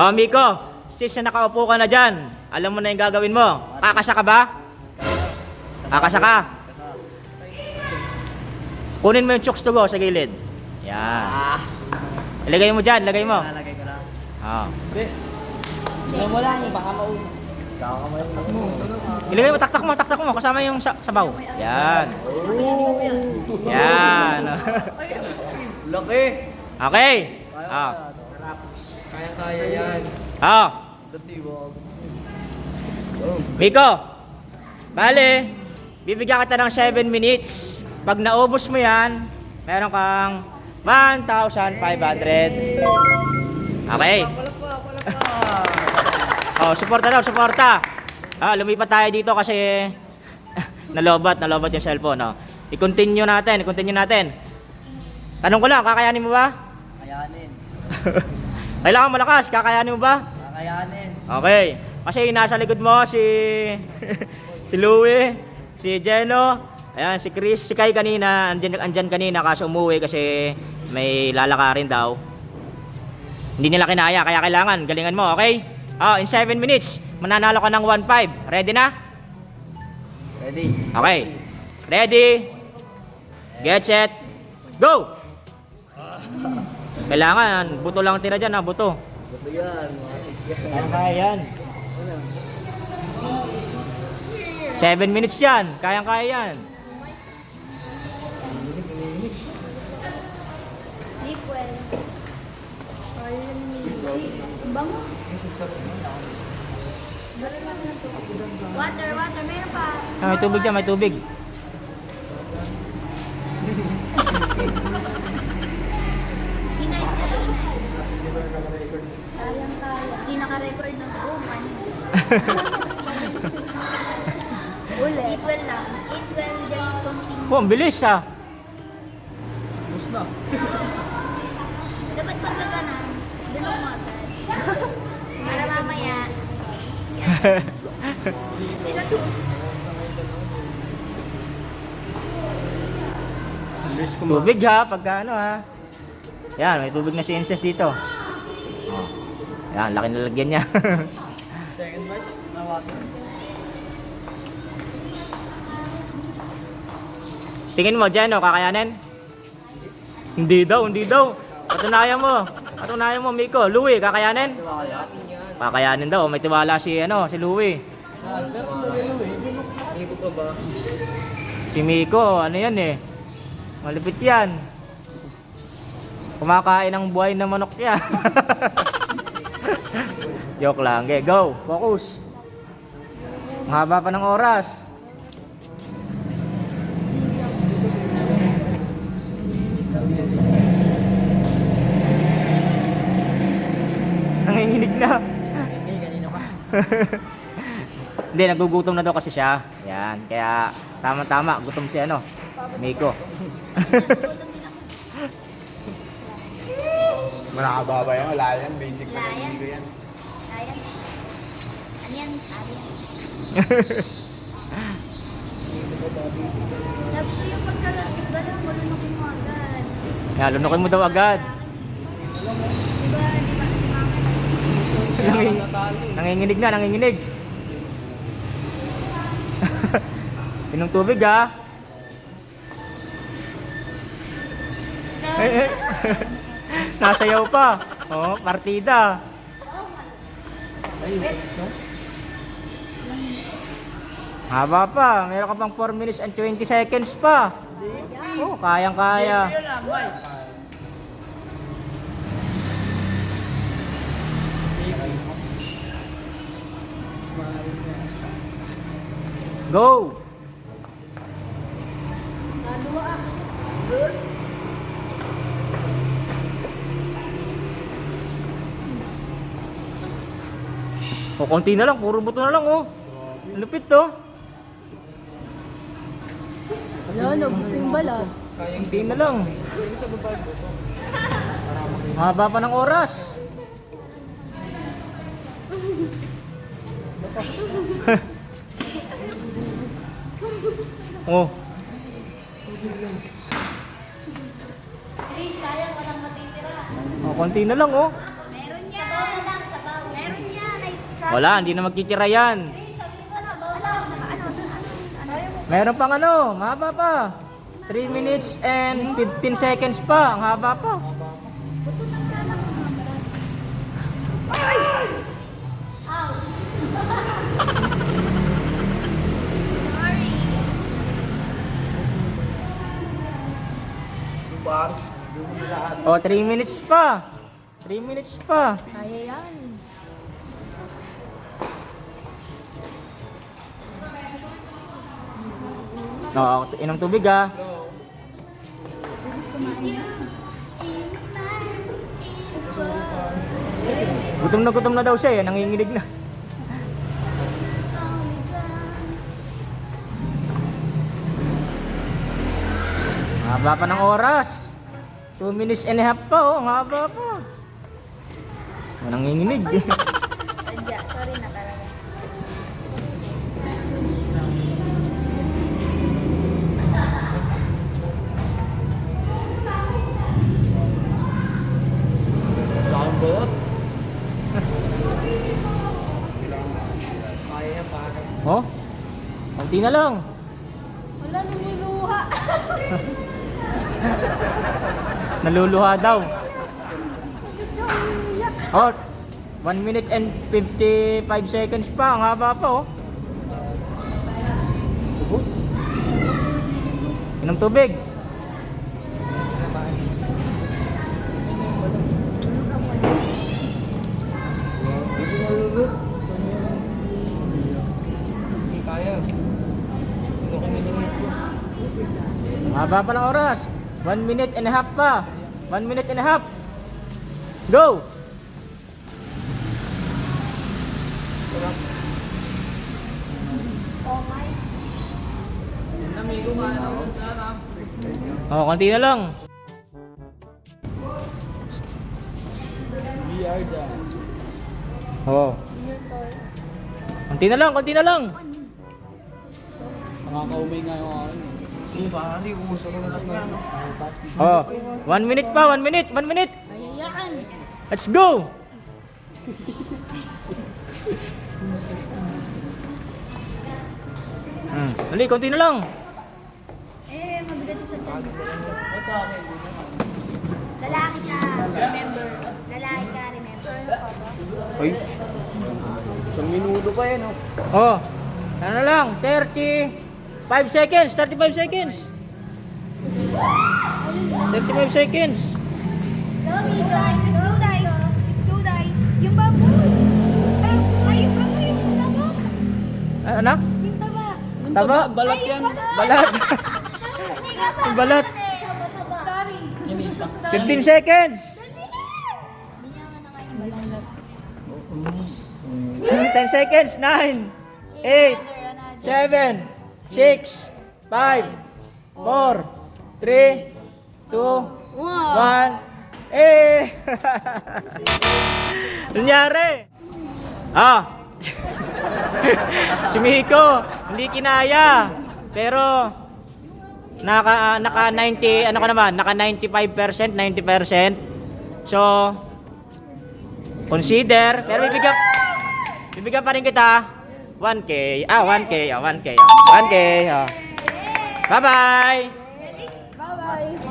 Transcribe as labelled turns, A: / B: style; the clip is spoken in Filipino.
A: Oh, Miko, since na nakaupo ka na dyan, alam mo na yung gagawin mo. Kakasa ka ba? Kakasa ka? Kunin mo yung chokes to go sa gilid. Yan.
B: Ah,
A: Ilagay mo dyan, ilagay mo.
B: lalagay ko na.
A: Oh.
B: Hindi. Alam mo lang, baka maunas.
A: Ilagay mo, taktak mo, taktak mo, kasama yung sa sabaw. Yan. Yan.
B: Laki.
A: okay. Ah.
B: Kaya-kaya yan.
A: Ah.
B: Dati wag.
A: Miko, bale, bibigyan kita ng 7 minutes. Pag naubos mo yan, meron kang 1,500. Okay. Oh, suporta daw, suporta. Ah, lumipat tayo dito kasi nalobat, nalobat yung cellphone, no. I-continue natin, i-continue natin. Tanong ko lang, kakayanin mo ba?
B: Kakayanin.
A: Kailangan malakas, kakayanin mo ba?
B: Kakayanin.
A: Okay. Kasi nasa likod mo si si Louie, si Jeno, ayan si Chris, si Kai kanina, andyan, andyan kanina kaso umuwi kasi may lalakarin daw. Hindi nila kinaya kaya kailangan galingan mo, okay? Oh, in 7 minutes, mananalo ka ng 1.5. Ready na?
B: Ready?
A: Okay. Ready? Get set. Go! Kailangan, buto lang tira dyan ha, buto.
B: Bato yan.
A: Kaya kaya yan. 7 minutes yan. Kayang kaya yan.
C: Bango. Water, water. Meron pa.
A: Ah, may tubig dyan, may tubig.
C: Hinay ka. Kayang kaya. Hindi naka-record ng oh, man. Ulit. Equal lang. Equal, just continue.
A: Oh, ang bilis ah.
B: Bus na.
C: Dapat pag gaganan, dunong mo agad. Para mamaya. Sila to.
A: Tubig ha, pagka ano ha. Yan, may tubig na si Inces dito. Oh. Yan, laki na lagyan niya.
B: Second batch na water.
A: Tingin mo dyan, oh, kakayanin? Hindi daw, hindi daw. Patunayan mo. Patunayan mo, Miko. Louie, kakayanin?
B: Kakayanin yan.
A: Kakayanin daw. May tiwala si, ano, si Louie.
B: Pero lalo eh. Hindi ko pa ba?
A: Si Miko, ano yan eh. Malupit yan. Kumakain ng buhay na manok yan. Joke lang. Okay, go. Focus. Ang haba pa ng oras. Nanginginig na.
B: Hindi, kanina pa.
A: Hindi, nagugutom na daw kasi siya. Yan, kaya tama-tama, gutom si ano, Miko.
D: Manakababa yan, wala yan. Basic na
C: yan. Ayan. Ano. Tapos yung pagkagalaw mo, lunukin mo agad.
A: Yan, lunukin mo daw agad.
C: Di ba, di mama
A: Nanging, nanginginig na, nanginginig. Inom tubig ha. Eh, eh. Nasayaw pa. Oh, partida. Haba pa. Meron ka pang 4 minutes and 20 seconds pa. Oh, kayang-kaya. Go! O, konti na lang. Puro buto na lang, oh. Lupit, to.
C: Wala, nabus yung balat.
A: Konti na lang. Haba pa ng oras. oh. Oh, konti na lang, oh.
C: Meron yan. Sabaw na lang, sabaw.
A: Wala, hindi na magtitira yan. Meron pang ano, mahaba pa. 3 minutes and 15 seconds pa. Ang haba pa. O, 3 minutes pa. 3 minutes pa.
C: Kaya yan.
A: O, inom tubig ah. Gutom na gutom na daw siya eh. Nanginginig na. Haba pa ng oras. 2 minutes and a half pa oh. Haba pa. Nanginginig.
C: Sorry na
A: Kunti na lang.
C: Wala, lumuluha.
A: Naluluha daw. Oh, 1 minute and 55 seconds pa. Ang haba pa oh.
B: Ubus.
A: Inom tubig. Haba pa ng oras. 1 minute and a half pa. 1 minute and a half. Go!
C: Oh,
A: konti na lang.
B: We are done.
A: Oh. Konti na lang, konti na lang.
B: Nakaka-umay nga yung akin.
A: Oh, one minute pa, one minute, one minute.
C: Mahiyaan.
A: Let's go! Hmm. Dali, konti na lang.
C: Eh, mabigat sa tiyan. Lalaki ka, remember. Lalaki ka, remember.
B: Ay. Isang minuto pa yan, oh.
A: Oh. Ano lang, 30. 5 seconds, 35 seconds. 35 seconds.
C: Ano? Yung taba. Yung taba.
B: Balat yan.
C: Balat.
A: Balat.
C: Sorry.
A: 15 seconds. 10 seconds. 9, 8, 7, 6, 5, 4, 3, 2,
C: Wow.
A: 1. Eh! Nangyari? Ah! si Miko, hindi kinaya. Pero naka naka 90 ano ka naman, naka 95%, 90%. So consider, pero bibigyan bibigyan pa rin kita 1k. Ah, 1k, ah, 1k. ah, 1k. ah. Bye-bye.
C: Bye-bye.